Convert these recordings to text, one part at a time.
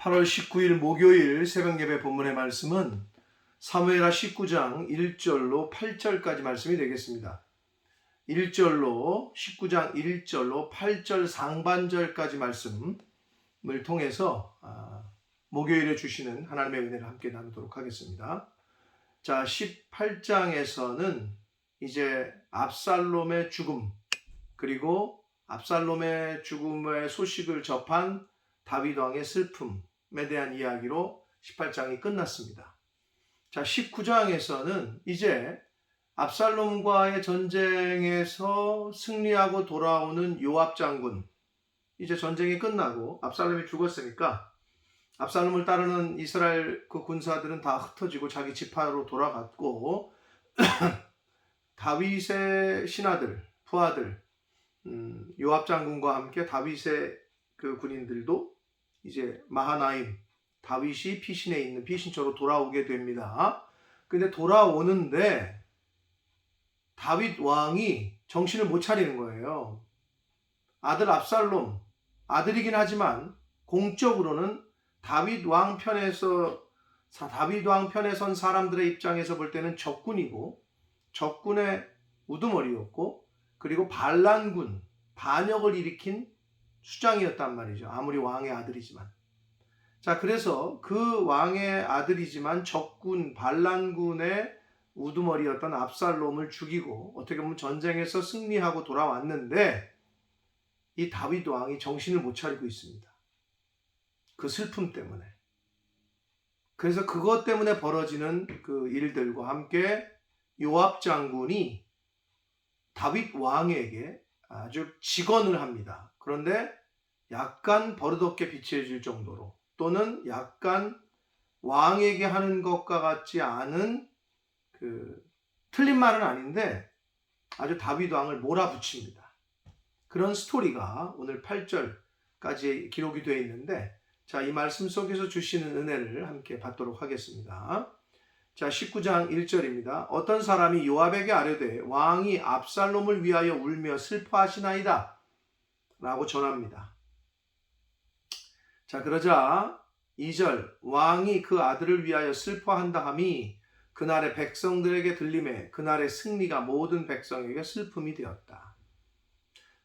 8월 19일 목요일 새벽 예배 본문의 말씀은 사무엘하 19장 1절로 8절까지 말씀이 되겠습니다. 1절로 19장 1절로 8절 상반절까지 말씀을 통해서 아, 목요일에 주시는 하나님의 은혜를 함께 나누도록 하겠습니다. 자, 18장에서는 이제 압살롬의 죽음 그리고 압살롬의 죽음의 소식을 접한 다윗 왕의 슬픔 에 대한 이야기로 18장이 끝났습니다. 자, 19장에서는 이제 압살롬과의 전쟁에서 승리하고 돌아오는 요압 장군 이제 전쟁이 끝나고 압살롬이 죽었으니까 압살롬을 따르는 이스라엘 그 군사들은 다 흩어지고 자기 지파로 돌아갔고 다윗의 신하들, 부하들, 음, 요압 장군과 함께 다윗의 그 군인들도 이제 마하나임 다윗이 피신에 있는 피신처로 돌아오게 됩니다. 근데 돌아오는데 다윗 왕이 정신을 못 차리는 거예요. 아들 압살롬 아들이긴 하지만 공적으로는 다윗 왕 편에서 다윗 왕 편에 선 사람들의 입장에서 볼 때는 적군이고 적군의 우두머리였고 그리고 반란군 반역을 일으킨 수장이었단 말이죠. 아무리 왕의 아들이지만. 자, 그래서 그 왕의 아들이지만 적군 반란군의 우두머리였던 압살롬을 죽이고 어떻게 보면 전쟁에서 승리하고 돌아왔는데 이 다윗 왕이 정신을 못 차리고 있습니다. 그 슬픔 때문에. 그래서 그것 때문에 벌어지는 그 일들과 함께 요압 장군이 다윗 왕에게 아주 직언을 합니다. 그런데 약간 버릇없게 비치해질 정도로 또는 약간 왕에게 하는 것과 같지 않은 그 틀린 말은 아닌데 아주 다윗 왕을 몰아붙입니다. 그런 스토리가 오늘 8절까지 기록이 되어 있는데 자, 이 말씀 속에서 주시는 은혜를 함께 받도록 하겠습니다. 자, 19장 1절입니다. 어떤 사람이 요압에게 아뢰되 왕이 압살롬을 위하여 울며 슬퍼하시나이다. 라고 전합니다. 자, 그러자 2절 왕이 그 아들을 위하여 슬퍼한다 함이 그날의 백성들에게 들림에 그날의 승리가 모든 백성에게 슬픔이 되었다.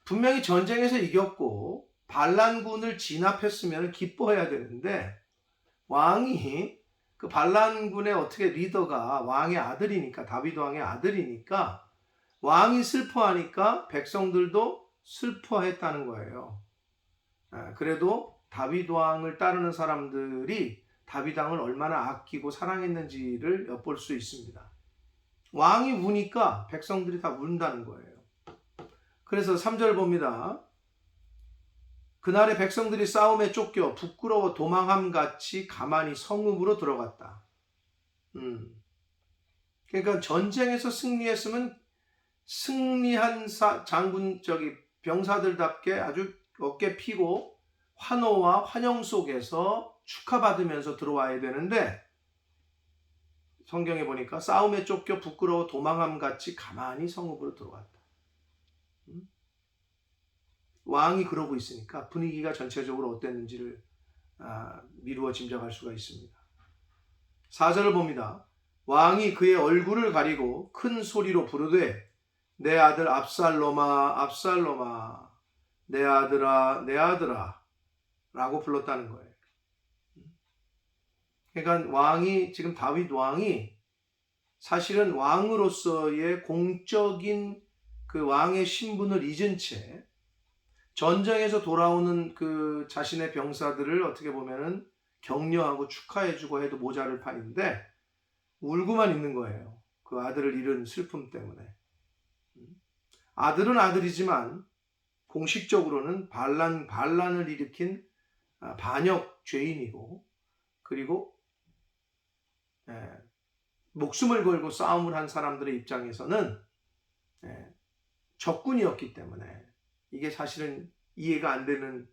분명히 전쟁에서 이겼고 반란군을 진압했으면 기뻐해야 되는데 왕이 그 반란군의 어떻게 리더가 왕의 아들이니까 다윗 왕의 아들이니까 왕이 슬퍼하니까 백성들도 슬퍼했다는 거예요. 아, 그래도 다윗 왕을 따르는 사람들이 다윗 왕을 얼마나 아끼고 사랑했는지를 엿볼 수 있습니다. 왕이 우니까 백성들이 다 운다는 거예요. 그래서 3절 봅니다. 그날의 백성들이 싸움에 쫓겨 부끄러워 도망함 같이 가만히 성읍으로 들어갔다. 음. 그러니까 전쟁에서 승리했으면 승리한 사, 장군 저기 병사들답게 아주 어깨 피고 환호와 환영 속에서 축하받으면서 들어와야 되는데 성경에 보니까 싸움에 쫓겨 부끄러워 도망함 같이 가만히 성읍으로 들어갔다. 왕이 그러고 있으니까 분위기가 전체적으로 어땠는지를 아, 미루어 짐작할 수가 있습니다. 4절을 봅니다. 왕이 그의 얼굴을 가리고 큰 소리로 부르되 내 아들 압살롬아 압살롬아 내 아들아 내 아들아 라고 불렀다는 거예요. 그러니까 왕이 지금 다윗 왕이 사실은 왕으로서의 공적인 그 왕의 신분을 잊은 채 전쟁에서 돌아오는 그 자신의 병사들을 어떻게 보면은 격려하고 축하해주고 해도 모자를 판인데 울고만 있는 거예요. 그 아들을 잃은 슬픔 때문에. 아들은 아들이지만 공식적으로는 반란 반란을 일으킨 아, 반역 죄인이고 그리고 예, 목숨을 걸고 싸움을 한 사람들의 입장에서는 예, 적군이었기 때문에 이게 사실은 이해가 안 되는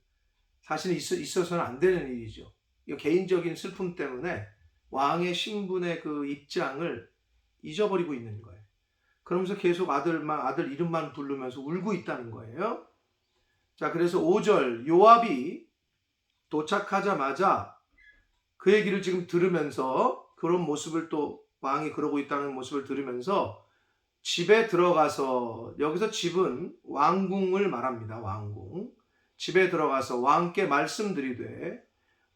사실은 있어, 있어서는 안 되는 일이죠. 이 개인적인 슬픔 때문에 왕의 신분의 그 입장을 잊어버리고 있는 거예요. 그러면서 계속 아들만 아들 이름만 부르면서 울고 있다는 거예요. 자, 그래서 5절 요압이 도착하자마자 그 얘기를 지금 들으면서 그런 모습을 또 왕이 그러고 있다는 모습을 들으면서 집에 들어가서 여기서 집은 왕궁을 말합니다. 왕궁. 집에 들어가서 왕께 말씀드리되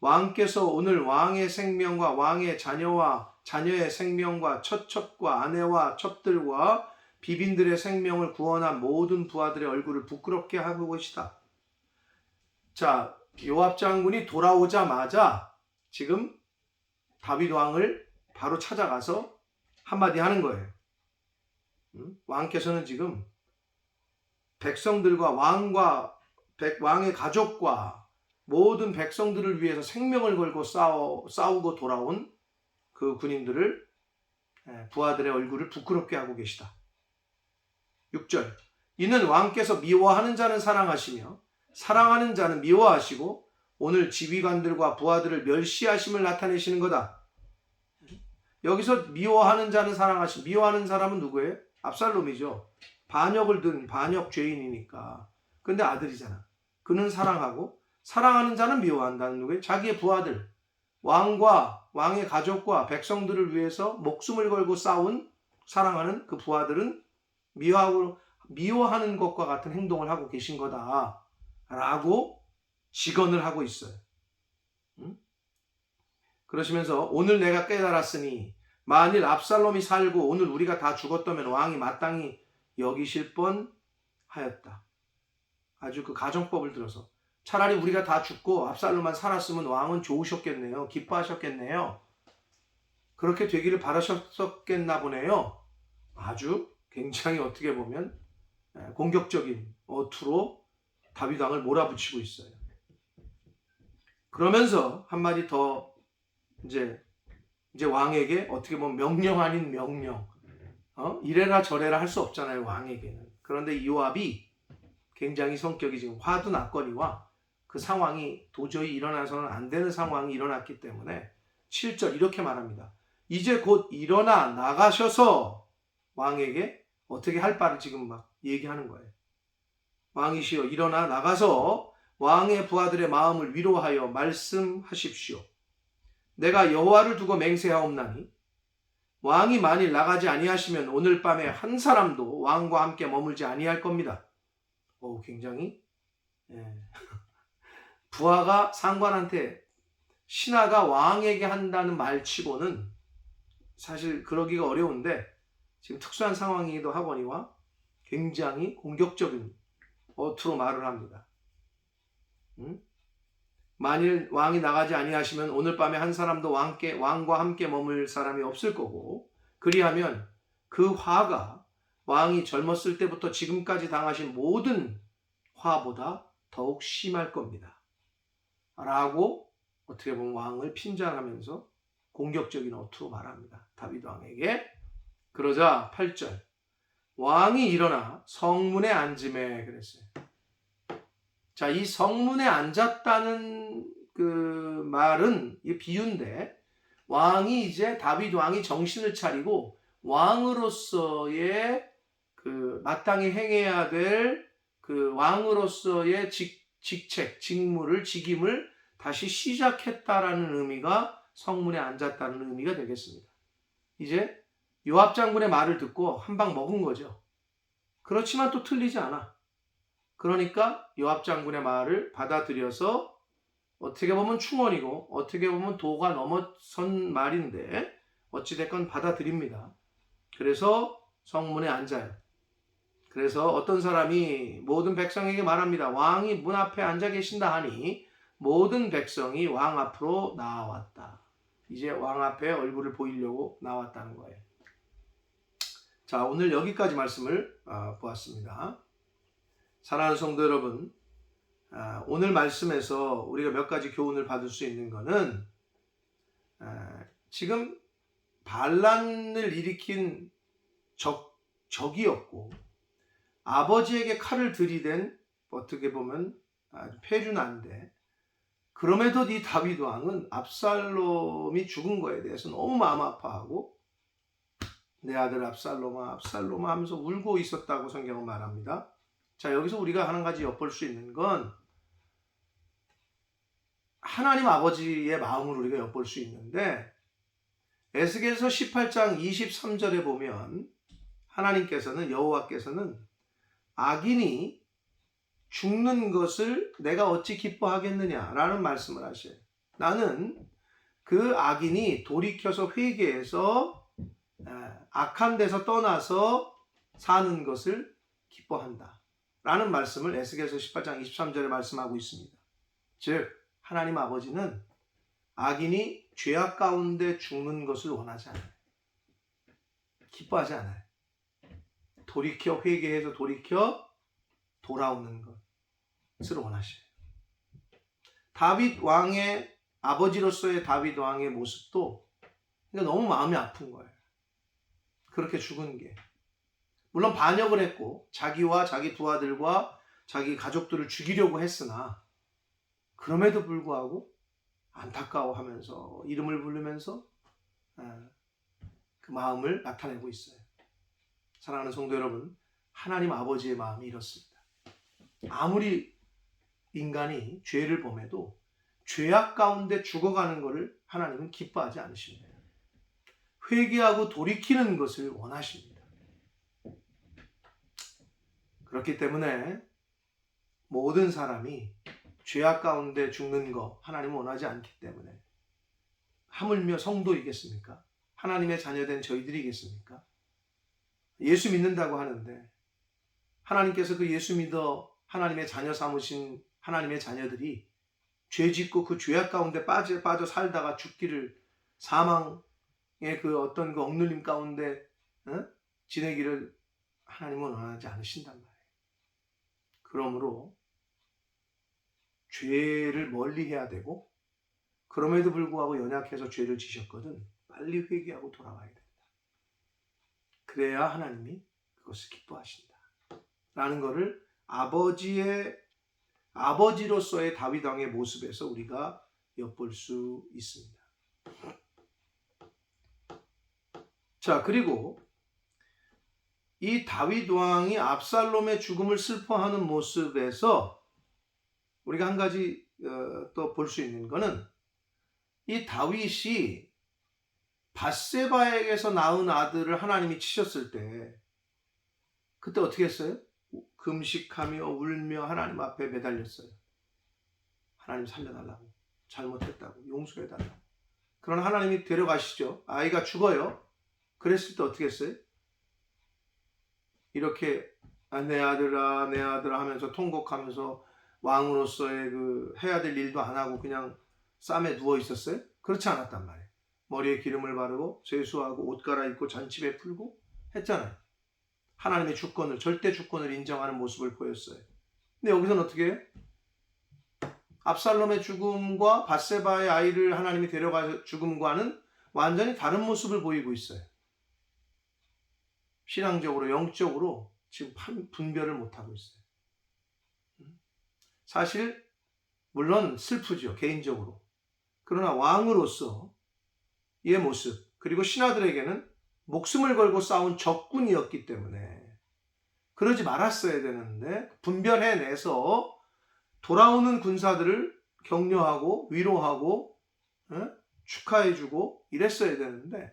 왕께서 오늘 왕의 생명과 왕의 자녀와 자녀의 생명과 처첩과 아내와 첩들과 비빈들의 생명을 구원한 모든 부하들의 얼굴을 부끄럽게 하고 것이다. 자, 요압 장군이 돌아오자마자 지금 다윗 왕을 바로 찾아가서 한마디 하는 거예요. 음? 왕께서는 지금 백성들과 왕과 백, 왕의 가족과 모든 백성들을 위해서 생명을 걸고 싸워, 싸우고 돌아온 그 군인들을 예, 부하들의 얼굴을 부끄럽게 하고 계시다. 6절 이는 왕께서 미워하는 자는 사랑하시며 사랑하는 자는 미워하시고 오늘 지휘관들과 부하들을 멸시하심을 나타내시는 거다. 여기서 미워하는 자는 사랑하시 미워하는 사람은 누구예요? 압살롬이죠. 반역을 든 반역 죄인이니까. 근데 아들이잖아. 그는 사랑하고 사랑하는 자는 미워한다는 누구예요? 자기의 부하들. 왕과 왕의 가족과 백성들을 위해서 목숨을 걸고 싸운 사랑하는 그 부하들은 미워하고 미워하는 것과 같은 행동을 하고 계신 거다 라고 직언을 하고 있어요. 응? 그러시면서 오늘 내가 깨달았으니 만일 압살롬이 살고 오늘 우리가 다 죽었다면 왕이 마땅히 여기실 뻔 하였다. 아주 그 가정법을 들어서 차라리 우리가 다 죽고 압살롬만 살았으면 왕은 좋으셨겠네요. 기뻐하셨겠네요. 그렇게 되기를 바라셨었겠나 보네요. 아주 굉장히 어떻게 보면 공격적인 어투로 다윗 왕을 몰아붙이고 있어요. 그러면서 한마디 더 이제 이제 왕에게 어떻게 보면 명령 아닌 명령, 어? 이래라 저래라 할 수 없잖아요 왕에게는. 그런데 이요압이 굉장히 성격이 지금 화도 났거니와 그 상황이 도저히 일어나서는 안 되는 상황이 일어났기 때문에 7절 이렇게 말합니다. 이제 곧 일어나 나가셔서 왕에게 어떻게 할 바를 지금 막 얘기하는 거예요. 왕이시여 일어나 나가서 왕의 부하들의 마음을 위로하여 말씀하십시오. 내가 여호와를 두고 맹세하옵나니 왕이 만일 나가지 아니하시면 오늘 밤에 한 사람도 왕과 함께 머물지 아니할 겁니다. 오, 굉장히 예. 부하가 상관한테 신하가 왕에게 한다는 말치고는 사실 그러기가 어려운데 지금 특수한 상황이기도 하거니와 굉장히 공격적인 어투로 말을 합니다. 음? 만일 왕이 나가지 아니하시면 오늘 밤에 한 사람도 왕께 왕과 함께 머물 사람이 없을 거고 그리하면 그 화가 왕이 젊었을 때부터 지금까지 당하신 모든 화보다 더욱 심할 겁니다. 라고 어떻게 보면 왕을 핀잔하면서 공격적인 어투로 말합니다. 다윗 왕에게 그러자 8절 왕이 일어나 성문에 앉음에 그랬어요. 자, 이 성문에 앉았다는 그 말은 이 비유인데 왕이 이제 다윗 왕이 정신을 차리고 왕으로서의 그 마땅히 행해야 될 그 왕으로서의 직, 직책, 직무를 직임을 다시 시작했다라는 의미가 성문에 앉았다는 의미가 되겠습니다. 이제 요압 장군의 말을 듣고 한 방 먹은 거죠. 그렇지만 또 틀리지 않아. 그러니까 요압 장군의 말을 받아들여서 어떻게 보면 충원이고 어떻게 보면 도가 넘어선 말인데 어찌됐건 받아들입니다. 그래서 성문에 앉아요. 그래서 어떤 사람이 모든 백성에게 말합니다. 왕이 문 앞에 앉아 계신다 하니 모든 백성이 왕 앞으로 나왔다. 이제 왕 앞에 얼굴을 보이려고 나왔다는 거예요. 자, 오늘 여기까지 말씀을 어, 보았습니다. 사랑하는 성도 여러분, 아, 오늘 말씀에서 우리가 몇 가지 교훈을 받을 수 있는 것은 아, 지금 반란을 일으킨 적, 적이었고 아버지에게 칼을 들이댄 어떻게 보면 아주 폐륜한데 그럼에도 이 다윗 왕은 압살롬이 죽은 거에 대해서 너무 마음 아파하고 내 아들 압살롬아 압살롬아 하면서 울고 있었다고 성경은 말합니다. 자, 여기서 우리가 한 가지 엿볼 수 있는 건 하나님 아버지의 마음을 우리가 엿볼 수 있는데 에스겔서 18장 23절에 보면 하나님께서는 여호와께서는 악인이 죽는 것을 내가 어찌 기뻐하겠느냐라는 말씀을 하셔요. 나는 그 악인이 돌이켜서 회개해서 에, 악한 데서 떠나서 사는 것을 기뻐한다. 라는 말씀을 에스겔서 18장 23절에 말씀하고 있습니다. 즉 하나님 아버지는 악인이 죄악 가운데 죽는 것을 원하지 않아요. 기뻐하지 않아요. 돌이켜 회개해서 돌이켜 돌아오는 것을 원하셔요. 다윗 왕의 아버지로서의 다윗 왕의 모습도 그러니까 너무 마음이 아픈 거예요. 그렇게 죽은 게. 물론 반역을 했고 자기와 자기 부하들과 자기 가족들을 죽이려고 했으나 그럼에도 불구하고 안타까워하면서 이름을 부르면서 아, 그 마음을 나타내고 있어요. 사랑하는 성도 여러분, 하나님 아버지의 마음이 이렇습니다. 아무리 인간이 죄를 범해도 죄악 가운데 죽어가는 것을 하나님은 기뻐하지 않으십니다. 회개하고 돌이키는 것을 원하십니다. 그렇기 때문에 모든 사람이 죄악 가운데 죽는 거 하나님은 원하지 않기 때문에 하물며 성도이겠습니까? 하나님의 자녀된 저희들이겠습니까? 예수 믿는다고 하는데 하나님께서 그 예수 믿어 하나님의 자녀 삼으신 하나님의 자녀들이 죄 짓고 그 죄악 가운데 빠져 빠져 살다가 죽기를 사망의 그 어떤 그 억눌림 가운데 어? 지내기를 하나님은 원하지 않으신단 말이에요. 그러므로 죄를 멀리 해야 되고 그럼에도 불구하고 연약해서 죄를 지셨거든 빨리 회개하고 돌아와야 된다. 그래야 하나님이 그것을 기뻐하신다. 라는 것을 아버지의 아버지로서의 다윗 왕의 모습에서 우리가 엿볼 수 있습니다. 자, 그리고 이 다윗 왕이 압살롬의 죽음을 슬퍼하는 모습에서 우리가 한 가지 어, 또볼 수 있는 것은 이 다윗이 바세바에게서 낳은 아들을 하나님이 치셨을 때 그때 어떻게 했어요? 금식하며 울며 하나님 앞에 매달렸어요. 하나님 살려달라고 잘못했다고 용서해달라고. 그러나 하나님이 데려가시죠. 아이가 죽어요. 그랬을 때 어떻게 했어요? 이렇게 아, 내 아들아 내 아들아 하면서 통곡하면서 왕으로서의 그 해야 될 일도 안 하고 그냥 쌈에 누워 있었어요? 그렇지 않았단 말이에요. 머리에 기름을 바르고 세수하고 옷 갈아입고 잔치배 풀고 했잖아요. 하나님의 주권을 절대 주권을 인정하는 모습을 보였어요. 근데 여기서는 어떻게 해요? 압살롬의 죽음과 바세바의 아이를 하나님이 데려가 죽음과는 완전히 다른 모습을 보이고 있어요. 신앙적으로 영적으로 지금 분별을 못 하고 있어요. 사실 물론 슬프죠 개인적으로. 그러나 왕으로서 이 모습 그리고 신하들에게는 목숨을 걸고 싸운 적군이었기 때문에 그러지 말았어야 되는데 분별해내서 돌아오는 군사들을 격려하고 위로하고 에? 축하해주고 이랬어야 되는데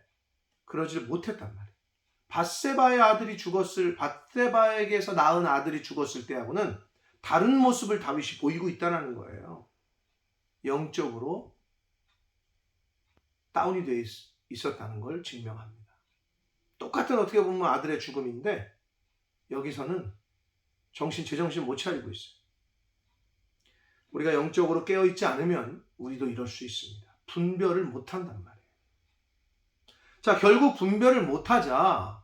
그러지 못했단 말이에요. 바세바의 아들이 죽었을 바세바에게서 낳은 아들이 죽었을 때하고는 다른 모습을 다윗이 보이고 있다는 거예요. 영적으로 다운이 돼 있었다는 걸 증명합니다. 똑같은 어떻게 보면 아들의 죽음인데 여기서는 정신 제정신 못 차리고 있어요. 우리가 영적으로 깨어 있지 않으면 우리도 이럴 수 있습니다. 분별을 못 한단 말이에요. 자, 결국 분별을 못 하자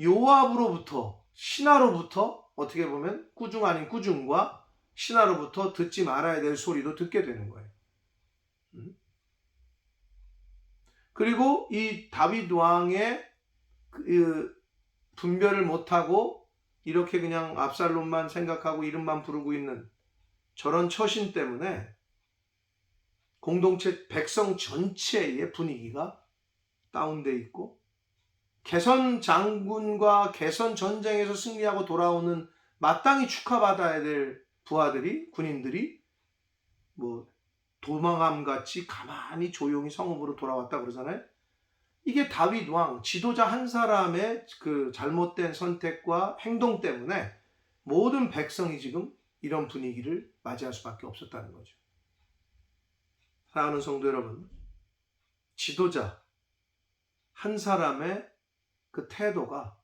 요압으로부터 신하로부터 어떻게 보면 꾸중 아닌 꾸중과 신하로부터 듣지 말아야 될 소리도 듣게 되는 거예요. 음? 그리고 이 다윗 왕의 그 분별을 못하고 이렇게 그냥 압살롬만 생각하고 이름만 부르고 있는 저런 처신 때문에 공동체 백성 전체의 분위기가 다운돼 있고 개선 장군과 개선 전쟁에서 승리하고 돌아오는 마땅히 축하받아야 될 부하들이 군인들이 뭐 도망함 같이 가만히 조용히 성읍으로 돌아왔다 그러잖아요. 이게 다윗 왕 지도자 한 사람의 그 잘못된 선택과 행동 때문에 모든 백성이 지금 이런 분위기를 맞이할 수밖에 없었다는 거죠. 사랑하는 성도 여러분, 지도자 한 사람의 그 태도가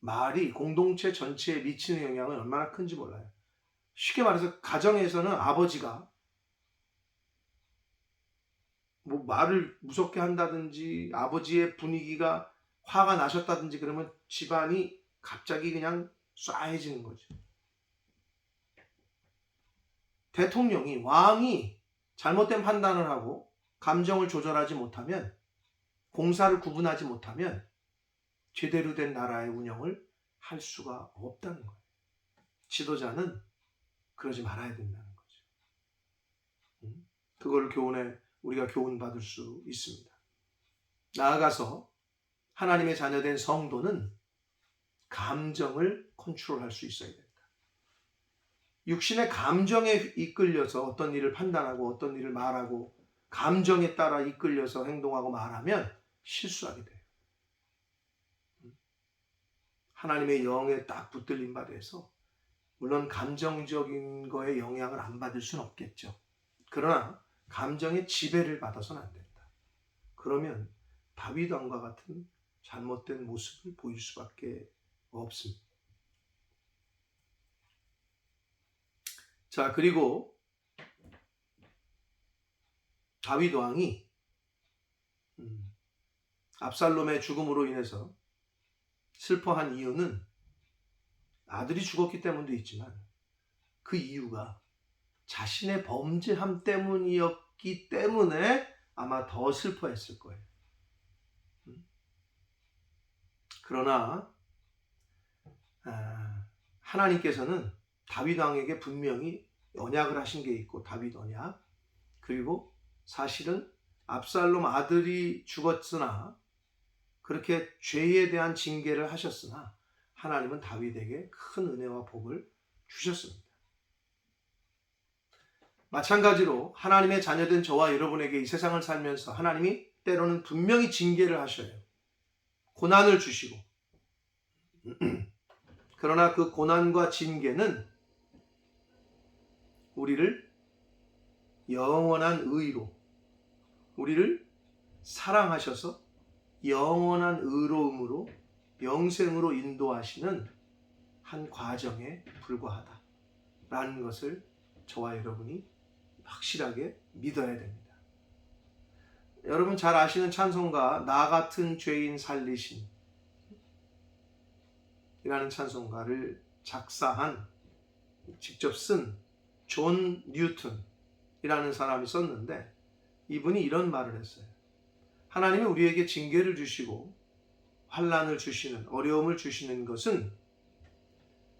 말이 공동체 전체에 미치는 영향은 얼마나 큰지 몰라요. 쉽게 말해서 가정에서는 아버지가 뭐 말을 무섭게 한다든지 아버지의 분위기가 화가 나셨다든지 그러면 집안이 갑자기 그냥 쏴해지는 거죠. 대통령이 왕이 잘못된 판단을 하고 감정을 조절하지 못하면 공사를 구분하지 못하면 제대로 된 나라의 운영을 할 수가 없다는 거예요. 지도자는 그러지 말아야 된다는 거죠. 음? 그걸 교훈에 우리가 교훈 받을 수 있습니다. 나아가서 하나님의 자녀된 성도는 감정을 컨트롤할 수 있어야 된다. 육신의 감정에 이끌려서 어떤 일을 판단하고 어떤 일을 말하고 감정에 따라 이끌려서 행동하고 말하면 실수하게 돼요. 하나님의 영에 딱 붙들린 바 돼서 물론 감정적인 거에 영향을 안 받을 수는 없겠죠. 그러나 감정의 지배를 받아서는 안 된다. 그러면 다윗 왕과 같은 잘못된 모습을 보일 수밖에 없습니다. 자, 그리고 다윗 왕이 음, 압살롬의 죽음으로 인해서 슬퍼한 이유는 아들이 죽었기 때문도 있지만 그 이유가 자신의 범죄함 때문이었기 때문에 아마 더 슬퍼했을 거예요. 음? 그러나 아, 하나님께서는 다윗 왕에게 분명히 언약을 하신 게 있고 다윗 언약 그리고 사실은 압살롬 아들이 죽었으나 그렇게 죄에 대한 징계를 하셨으나 하나님은 다윗에게 큰 은혜와 복을 주셨습니다. 마찬가지로 하나님의 자녀된 저와 여러분에게 이 세상을 살면서 하나님이 때로는 분명히 징계를 하셔요. 고난을 주시고. 그러나 그 고난과 징계는 우리를 영원한 의로, 우리를 사랑하셔서 영원한 의로움으로 영생으로 인도하시는 한 과정에 불과하다. 라는 것을 저와 여러분이 확실하게 믿어야 됩니다. 여러분 잘 아시는 찬송가 나 같은 죄인 살리신 이라는 찬송가를 작사한 직접 쓴 존 뉴턴이라는 사람이 썼는데 이분이 이런 말을 했어요. 하나님이 우리에게 징계를 주시고 환란을 주시는 어려움을 주시는 것은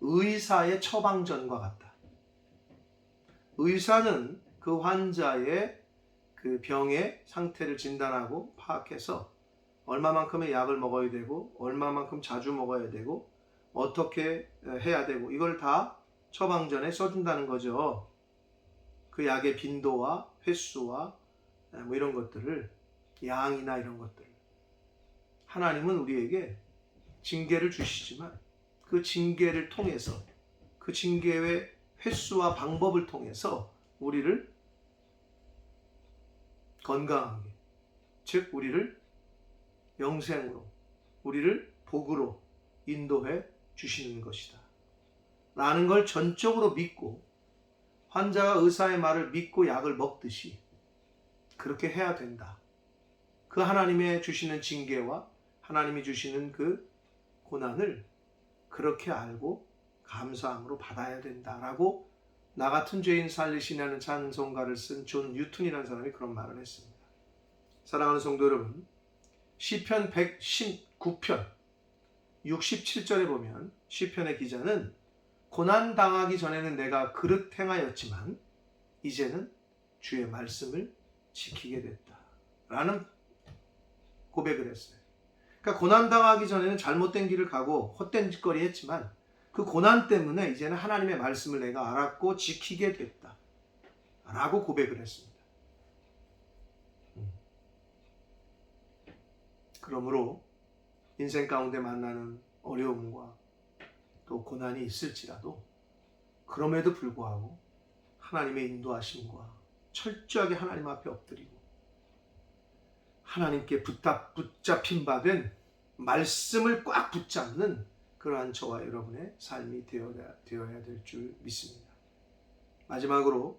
의사의 처방전과 같다. 의사는 그 환자의 그 병의 상태를 진단하고 파악해서 얼마만큼의 약을 먹어야 되고 얼마만큼 자주 먹어야 되고 어떻게 해야 되고 이걸 다 처방전에 써준다는 거죠. 그 약의 빈도와 횟수와 뭐 이런 것들을 양이나 이런 것들 하나님은 우리에게 징계를 주시지만 그 징계를 통해서 그 징계의 횟수와 방법을 통해서 우리를 건강하게 즉 우리를 영생으로 우리를 복으로 인도해 주시는 것이다. 라는 걸 전적으로 믿고 환자가 의사의 말을 믿고 약을 먹듯이 그렇게 해야 된다. 그 하나님의 주시는 징계와 하나님이 주시는 그 고난을 그렇게 알고 감사함으로 받아야 된다라고 나 같은 죄인 살리시냐는 찬송가를 쓴 존 뉴튼이라는 사람이 그런 말을 했습니다. 사랑하는 성도 여러분, 시편 119편 67절에 보면 시편의 기자는 고난 당하기 전에는 내가 그릇 행하였지만 이제는 주의 말씀을 지키게 됐다 라는 고백을 했어요. 그러니까 고난 당하기 전에는 잘못된 길을 가고 헛된 짓거리 했지만 그 고난 때문에 이제는 하나님의 말씀을 내가 알았고 지키게 됐다. 라고 고백을 했습니다. 그러므로 인생 가운데 만나는 어려움과 또 고난이 있을지라도 그럼에도 불구하고 하나님의 인도하심과 철저하게 하나님 앞에 엎드리고 하나님께 붙잡, 힌 바 된 말씀을 꽉 붙잡는 그러한 저와 여러분의 삶이 되어야, 되어야 될 줄 믿습니다. 마지막으로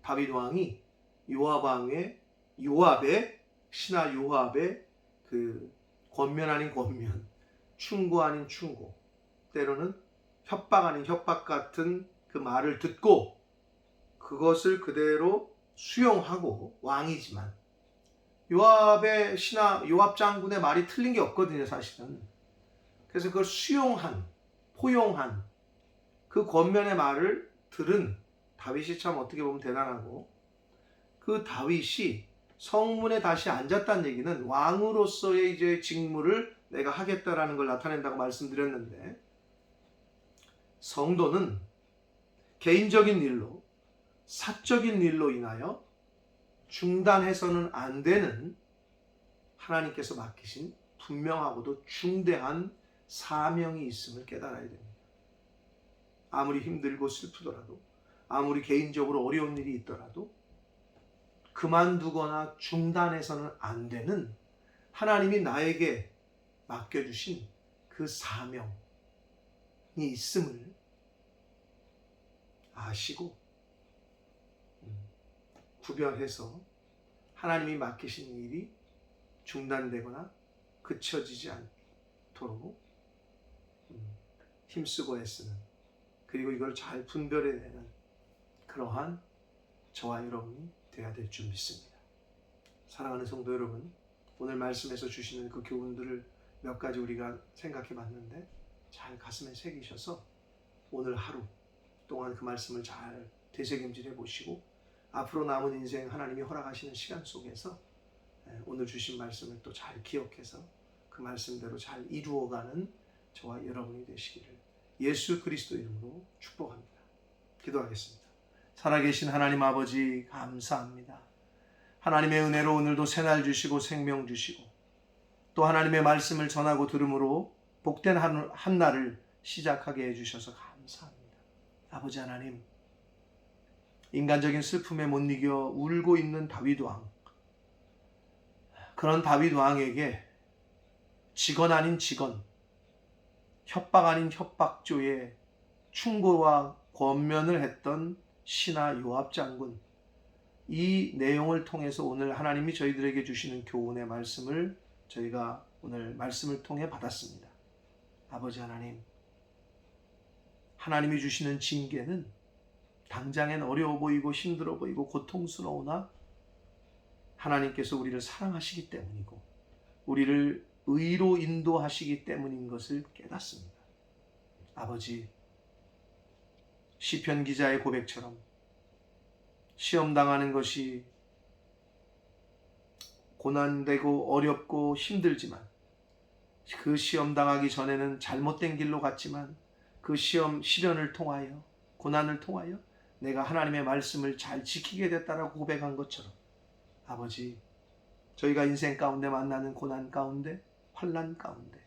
다윗 왕이 요압 왕의 요압의 신하 요압의 그 권면 아닌 권면, 충고 아닌 충고, 때로는 협박 아닌 협박 같은 그 말을 듣고 그것을 그대로 수용하고 왕이지만 요압의 신하 요압 장군의 말이 틀린 게 없거든요, 사실은. 그래서 그걸 수용한, 포용한 그 권면의 말을 들은 다윗이 참 어떻게 보면 대단하고 그 다윗이 성문에 다시 앉았다는 얘기는 왕으로서의 이제 직무를 내가 하겠다라는 걸 나타낸다고 말씀드렸는데 성도는 개인적인 일로 사적인 일로 인하여 중단해서는 안 되는 하나님께서 맡기신 분명하고도 중대한 사명이 있음을 깨달아야 됩니다. 아무리 힘들고 슬프더라도 아무리 개인적으로 어려운 일이 있더라도 그만두거나 중단해서는 안 되는 하나님이 나에게 맡겨주신 그 사명이 있음을 아시고 음, 구별해서 하나님이 맡기신 일이 중단되거나 그쳐지지 않도록 음, 힘쓰고 애쓰는 그리고 이걸 잘 분별해내는 그러한 저와 여러분이 되어야 될 줄 믿습니다. 사랑하는 성도 여러분, 오늘 말씀에서 주시는 그 교훈들을 몇 가지 우리가 생각해 봤는데 잘 가슴에 새기셔서 오늘 하루 동안 그 말씀을 잘 되새김질해 보시고 앞으로 남은 인생 하나님이 허락하시는 시간 속에서 예, 오늘 주신 말씀을 또 잘 기억해서 그 말씀대로 잘 이루어가는 저와 여러분이 되시기를 예수 그리스도 이름으로 축복합니다. 기도하겠습니다. 살아계신 하나님 아버지 감사합니다. 하나님의 은혜로 오늘도 새날 주시고 생명 주시고 또 하나님의 말씀을 전하고 들음으로 복된 한, 한 날을 시작하게 해주셔서 감사합니다. 아버지 하나님 인간적인 슬픔에 못 이겨 울고 있는 다윗 왕 그런 다윗 왕에게 직원 아닌 직원 협박 아닌 협박조에 충고와 권면을 했던 신하 요압 장군 이 내용을 통해서 오늘 하나님이 저희들에게 주시는 교훈의 말씀을 저희가 오늘 말씀을 통해 받았습니다. 아버지 하나님 하나님이 주시는 징계는 당장엔 어려워 보이고 힘들어 보이고 고통스러우나 하나님께서 우리를 사랑하시기 때문이고 우리를 의로 인도하시기 때문인 것을 깨닫습니다. 아버지 시편 기자의 고백처럼 시험 당하는 것이 고난되고 어렵고 힘들지만 그 시험 당하기 전에는 잘못된 길로 갔지만 그 시험 시련을 통하여 고난을 통하여 내가 하나님의 말씀을 잘 지키게 됐다라고 고백한 것처럼 아버지 저희가 인생 가운데 만나는 고난 가운데 환란 가운데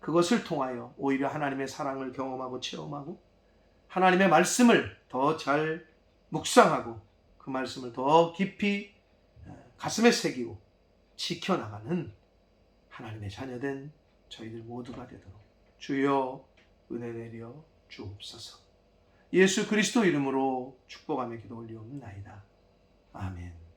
그것을 통하여 오히려 하나님의 사랑을 경험하고 체험하고 하나님의 말씀을 더 잘 묵상하고 그 말씀을 더 깊이 어, 가슴에 새기고 지켜나가는 하나님의 자녀된 저희들 모두가 되도록 주여 은혜 내려 주옵소서. 예수 그리스도 이름으로 축복하며 기도 올리옵나이다. 아멘.